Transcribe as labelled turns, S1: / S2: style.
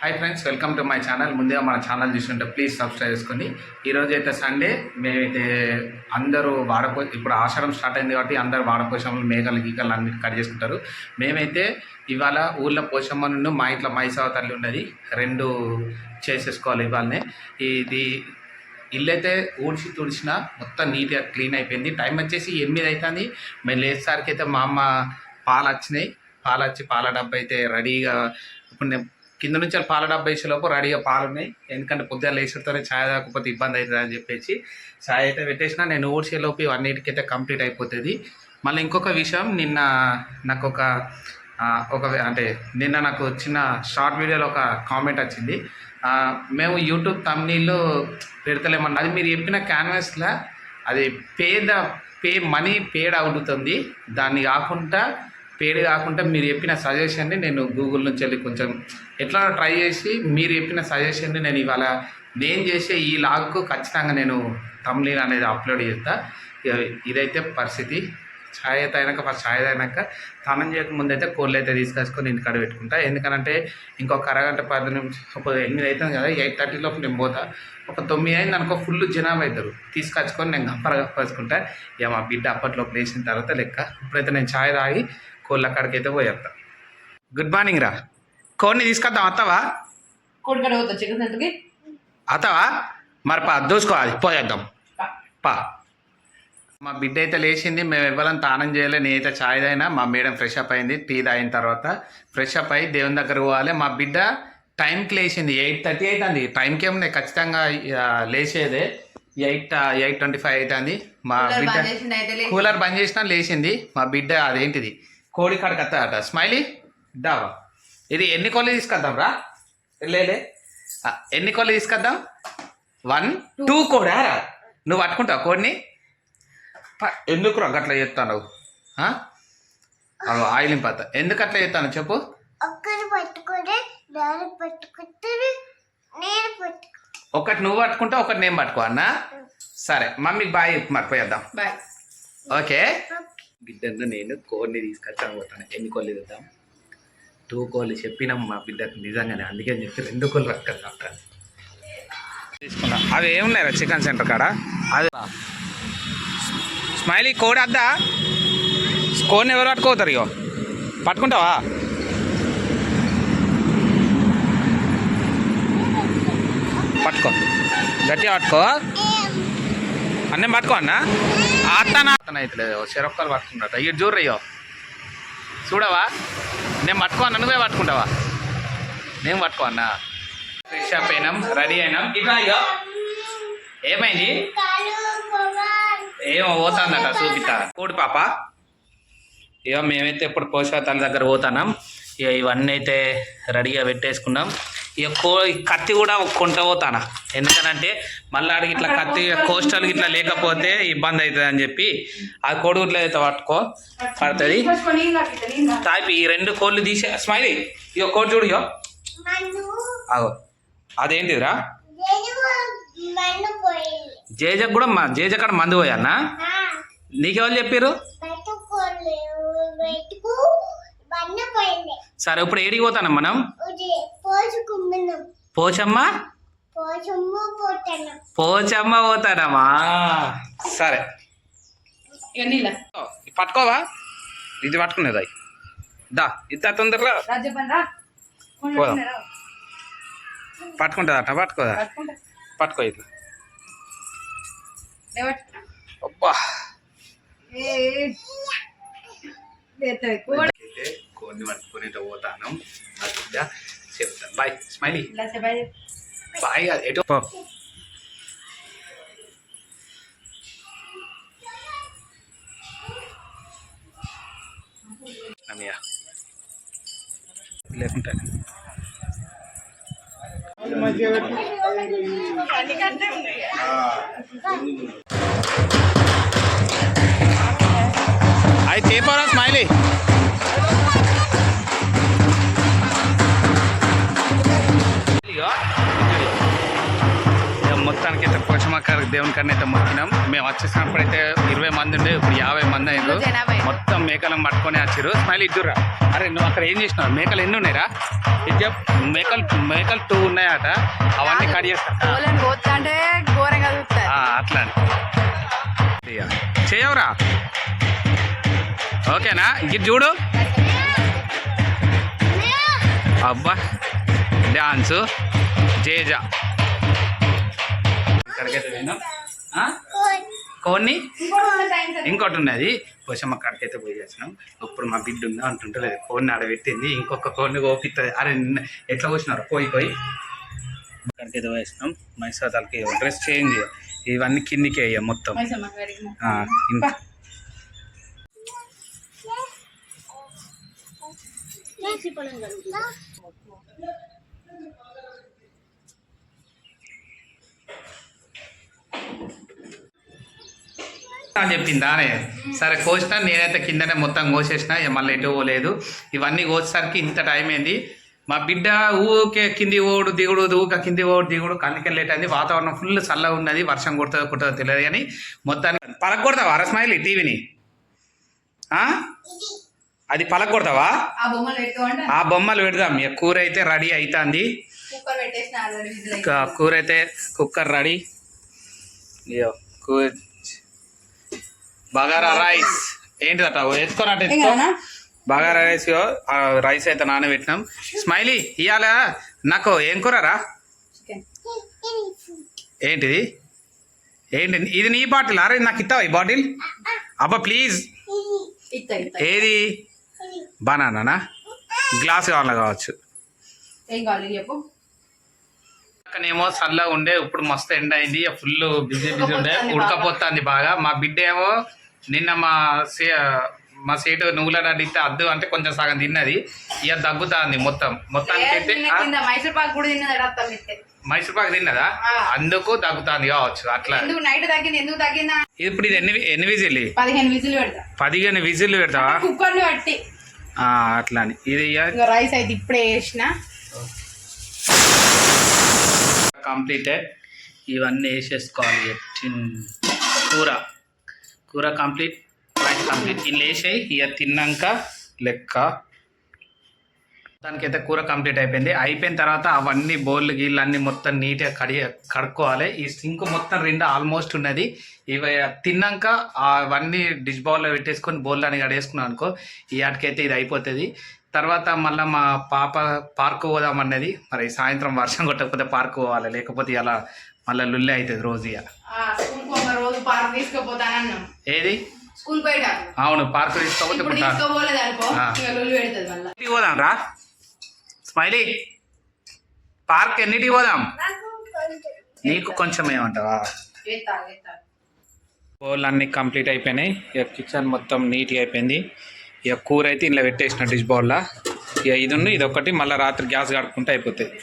S1: Hi friends welcome to my channel ముందుగా మన channel చూసుకుంటే ప్లీజ్ సబ్స్క్రైబ్ చేసుకొని. ఈరోజు అయితే సండే మేమైతే అందరూ వాడపో ఇప్పుడు ఆషాఢం స్టార్ట్ అయింది కాబట్టి అందరూ వాడపోషమ్మలు మేకలు గీకలు అన్ని కట్ చేసుకుంటారు. మేమైతే ఇవాళ ఊళ్ళో పోషమ్మ నుండి మా ఇంట్లో మైసావ తల్లి ఉన్నది. రెండు చేసేసుకోవాలి ఇవాళనే. ఇది ఇల్లు అయితే ఊడ్చి తుడిచిన మొత్తం నీట్గా క్లీన్ అయిపోయింది. టైం వచ్చేసి ఎనిమిది అవుతుంది మేము లేచేసరికి అయితే మా అమ్మ పాలు వచ్చినాయి పాలు వచ్చి పాల డబ్బా అయితే రెడీగా ఇప్పుడు నేను కింద నుంచి వాళ్ళు పాల డబ్బా వేసేలోపు రెడీగా పాలు ఉన్నాయి. ఎందుకంటే పొద్దున్న లేచితోనే ఛాయ్ తాగకపోతే ఇబ్బంది అవుతుంది అని చెప్పేసి ఛాయ్ అయితే పెట్టేసిన. నేను ఊడ్చేలోపు ఇవన్నిటికైతే కంప్లీట్ అయిపోతుంది. మళ్ళీ ఇంకొక విషయం నిన్న నాకు ఒక ఒక అంటే నిన్న నాకు చిన్న షార్ట్ వీడియోలో ఒక కామెంట్ వచ్చింది. మేము యూట్యూబ్ తమ్నీళ్ళు పెడతలేమన్నా అది మీరు చెప్పిన క్యాన్వాస్లో అది పేద పే మనీ పేడ్ అవుతుంది దాన్ని కాకుండా పేడి కాకుండా మీరు చెప్పిన సజెషన్ని నేను గూగుల్ నుంచి వెళ్ళి కొంచెం ఎట్లా ట్రై చేసి మీరు చెప్పిన సజెషన్ని నేను ఇవాళ నేను చేసే ఈ లాగ్కు ఖచ్చితంగా నేను తమ్లీన్ అనేది అప్లోడ్ చేస్తా. ఇదైతే పరిస్థితి. ఛాయ్ అయితే అయినాక ఫస్ట్ ఛాయ్ అయినాక స్నానం చేయకముందు అయితే కోళ్ళు అయితే తీసుకొచ్చుకొని ఇంటికాడ పెట్టుకుంటా. ఎందుకనంటే ఇంకొక అరగంట పది నిమిషం ఒక ఎనిమిది అవుతుంది కదా ఎయిట్ థర్టీ లోపు నేను పోతా. ఒక తొమ్మిది అయింది అనుకో ఫుల్ జనాభా అవుతారు. తీసుకొచ్చుకొని నేను గప్పర గప్పేసుకుంటా ఇక మా బిడ్డ అప్పట్లోపు లేచిన తర్వాత లెక్క. ఇప్పుడైతే నేను ఛాయ్ తాగి కోళ్ళ కాడికి అయితే పోయేస్తా గుడ్ మార్నింగ్ రా. కోడిని తీసుకొద్దాం అత్తవా?
S2: కొడుకడ పోతా చికెన్ సెంటర్కి
S1: అత్తవా? మరి పా దూసుకోవాలి పోయేద్దాం. పా. మా బిడ్డ అయితే లేచింది మేము ఇవ్వాలని తానం చేయలే నేనైతే ఛాయ్ తాగినా మా మేడం ఫ్రెష్ అప్ అయింది టీ తాగిన తర్వాత ఫ్రెష్ అప్ అయ్యి దేవుని దగ్గర పోవాలి. మా బిడ్డ టైంకి లేచింది ఎయిట్ థర్టీ అవుతుంది టైంకి ఏమున్నాయి ఖచ్చితంగా లేచేదే. ఎయిట్ ఎయిట్ ట్వంటీ ఫైవ్ అవుతుంది మా బిడ్డ. కూలర్ బంద్ చేసినా లేచింది. మా బిడ్డ అదేంటిది కోడి కాడికి వస్తాడట స్మైలీ దావా ఇది ఎన్ని కోళ్ళు తీసుకొద్దాం రా? లేలే ఎన్ని కోళ్ళు తీసుకొద్దాం వన్ టూ కోడా? రా నువ్వు పట్టుకుంటావు కోడిని? ఎందుకు రా అట్లా చేస్తాను ఆయిల్ ఇంపత ఎందుకు అట్లా చేస్తాను చెప్పు?
S3: ఒక్కరు పట్టుకుంటే దాన్ని పట్టుకుంటారు నేను పట్టుకుంటాను.
S1: ఒకటి నువ్వు పట్టుకుంటా ఒకటి నేను పట్టుకో అన్నా? సరే మమ్మీకి బాయ్ మర్చిపోయేద్దాం
S2: బాయ్.
S1: ఓకే. బిడ్డను నేను కోడిని తీసుకొచ్చాను పోతాను ఎన్ని కోళ్ళు ఇద్దాం టూ కోళ్ళు చెప్పినాం మా బిడ్డకు నిజంగానే. అందుకే చెప్పి రెండు కోళ్ళు రక్క తీసుకున్నా. అవి ఏమున్నాయి చికెన్ సెంటర్ కాడ? అది స్మైలీ కోడి అద్దా? కోడిని ఎవరు పట్టుకోతారు ఇగో? పట్టుకుంటావా? పట్టుకో. గట్టిగా పట్టుకో. అన్నం పట్టుకో అన్న? అతను? అయితే చెరొక్కలు పట్టుకున్నట్ట ఇటు చూడరయ్యో చూడవా? నేను పట్టుకో అన్న నువ్వే పట్టుకుంటావా? నేను పట్టుకో అన్న ఫ్రెష్ అప్ అయినాం రెడీ అయినాం. ఇట్లా అయ్యో ఏమైంది? ఏమో పోతుందట చూపిస్తా. కూడి పాప. ఇక మేమైతే ఇప్పుడు పోషకాల దగ్గర పోతున్నాం. ఇక ఇవన్నీ అయితే రెడీగా పెట్టేసుకున్నాం. ఇక కో కత్తి కూడా కొంట పోతానా. ఎందుకనంటే మళ్ళీ ఇట్లా కత్తి కోస్టల్ ఇట్లా లేకపోతే ఇబ్బంది అవుతుంది అని చెప్పి ఆ కోడిగుడ్లు అయితే పట్టుకో పడుతుంది. తాపి ఈ రెండు కోళ్ళు తీసే స్మైలీ ఇక కోడి చూడు ఇగో. అగో అదేంటిదిరా? జేజకు కూడా మా జేజ కాడ మందు పోయన్నా? నీకెవరు చెప్పారు సరే ఇప్పుడు ఏడికి పోతానం మనం? పోచమ్మ? పోచమ్మ పోతానమ్మా. సరే. పట్టుకోవా? ఇది పట్టుకునేదా దా ఇంత తొందరగా. పోదాం. పట్టుకుంటుందా అట్ట పట్టుకోదా? పట్టుకో ఇట్లా. అబ్బా. పట్టుకుని పోతాను. చెప్తాను బాయ్ స్మైలీ బాయ్ కాదు ఎటు పో. అమ్మయ్య. లేకుంటే అయితే దేవుని కన్నా అయితే మొక్కినాం. మేము వచ్చేసినప్పుడు అయితే ఇరవై మంది ఉండే ఇప్పుడు యాభై మంది
S2: ఎనభై.
S1: మొత్తం మేకలను పట్టుకొని వచ్చారు స్మైల్ ఇద్దురా అరే నువ్వు అక్కడ ఏం చేసినావు? మేకలు ఎన్ని ఉన్నాయిరా? ఇది. మేకలు మేకలు టూ ఉన్నాయట. అవన్నీ కట్ చేస్తా. అట్లా. చేయవురా. ఓకేనా? ఇది చూడు. అబ్బా. డాన్స్. జేజా. ఇక్కడికైతే పోయినాం. ఆ? కోన్ని ఇంకోటి ఉన్నది పోషమ్మ కాడికైతే పోయి చేసినాం ఇప్పుడు మా బిడ్డ ఉందా అంటుంటలేదు కోడిని ఆడబెట్టింది. ఇంకొక కోడిని కోపిస్తుంది అరే నిన్న ఎట్లా పోసినారు పోయి పోయి. అక్కడికైతే వేసినాం మైసాదాలకి డ్రెస్ చేంజ్ ఇవన్నీ కిందికి అయ్యాయి మొత్తం.
S2: మైసమ్మ
S1: అని చెప్పిందానే సరే కోసిన నేనైతే కిందనే మొత్తం కోసేసిన మళ్ళీ ఎటు పోలేదు. ఇవన్నీ కోసేసరికి ఇంత టైం అయింది. మా బిడ్డ ఊకే కింది ఓడు దిగుడు ఊక కింది ఓడు దిగుడు కళ్ళకి లేట్ అయింది. వాతావరణం ఫుల్ చల్లగా ఉన్నది వర్షం కొడుతుందో కొట్టదో తెలియదు కానీ మొత్తానికి పలకొడతావా అరస్మైల్ టీవీని? అది పలకొడతావా
S2: ఆ బొమ్మలు పెట్టుకోండి
S1: ఆ బొమ్మలు పెడదాం. ఇక కూర అయితే రెడీ అవుతుంది కూర అయితే కుక్కర్ రెడీ కూర బగారా రైస్. ఏంటిదట ఎత్తుకోనట్టు ఎత్తుకో. బగారా రైస్ రైస్ అయితే నానబెట్టినాం. స్మైలీ ఇవాళ నాకు ఏం కూరరా ఏంటిది? ఏంటి? ఇది నీ బాటిల్? అరే నాకు ఇస్తావా ఈ బాటిల్? అబ్బా ప్లీజ్. ఏది? బనానా గ్లాస్ కావాలా కావచ్చు పక్కనేమో చల్లగా ఉండే ఇప్పుడు మస్తు ఎండ అయింది ఫుల్ బిజీ బిజీ ఉండే.
S2: ఉడకపోతుంది
S1: ఉడకపోతుంది బాగా. మా బిడ్డ ఏమో నిన్న మా సే మా సీటు నువ్వుల అడిగితే అద్దు అంటే కొంచెం సగం తిన్నది. ఇక దగ్గుతాంది మొత్తం. మొత్తానికి అయితే
S2: నిన్న కింద మైసూర్ పాక్ కూడా తిన్నది
S1: మైసూర్ పాక్ తిన్నదా. అందుకు దగ్గుతాంది కావచ్చు అట్లా.
S2: నైట్ తగ్గింది ఎందుకు తగ్గిందా?
S1: ఇప్పుడు ఇది ఎన్ని ఎన్ని విజిల్
S2: పదిహేను విజిల్ పెడతా.
S1: పదిహేను విజిల్ పెడతావా?
S2: కుక్కర్లు పెట్టి.
S1: అట్లా అని. ఇది
S2: రైస్ అయితే ఇప్పుడే వేసిన
S1: కంప్లీటెడ్. ఇవన్నీ వేసేసుకోవాలి. కూర. కూర కంప్లీట్ కంప్లీట్. ఇల్లు వేసాయి ఇక తిన్నాక లెక్క. దానికైతే కూర కంప్లీట్ అయిపోయింది. అయిపోయిన తర్వాత అవన్నీ బౌల్ గీళ్ళు అన్నీ మొత్తం నీట్గా కడి కడుక్కోవాలి. ఈ సింక్ మొత్తం రెండు ఆల్మోస్ట్ ఉన్నది. ఇవి తిన్నాక అవన్నీ డిష్ బౌల్లో పెట్టేసుకొని బౌల్ అని కడేసుకున్నాం అనుకో ఈ ఆటకైతే ఇది అయిపోతుంది. తర్వాత మళ్ళీ మా పాప పార్క్ పోదామన్నది మరి సాయంత్రం వర్షం కొట్టకపోతే పార్క్ పోవాలి. లేకపోతే ఇలా మళ్ళీ లుల్లే అవుతుంది రోజు ఇక.
S2: రోజు పార్క్ తీసుకుపోతానన్నాం.
S1: ఏది?
S2: స్కూల్ పోయి కాదు
S1: అవును పార్క్ తీసుకోకపోతే
S2: ఇప్పుడు తీసుకోపోలేదు అనుకో. ఇంకా లొల్లి పెడుతుంది మళ్ళీ.
S1: పోదాం రా. స్మైలీ పార్క్ ఎన్నిటికి పోదాం? నీకు కొంచెం ఏమంటావా? బౌల్ అన్నీ కంప్లీట్ అయిపోయినాయి. ఇక కిచెన్ మొత్తం నీట్గా అయిపోయింది. ఇక కూర అయితే ఇంట్లో పెట్టేసిన డిష్ బౌల్లో ఇక ఇది ఇది ఒకటి మళ్ళీ రాత్రి గ్యాస్ కడుక్కుంటే అయిపోతుంది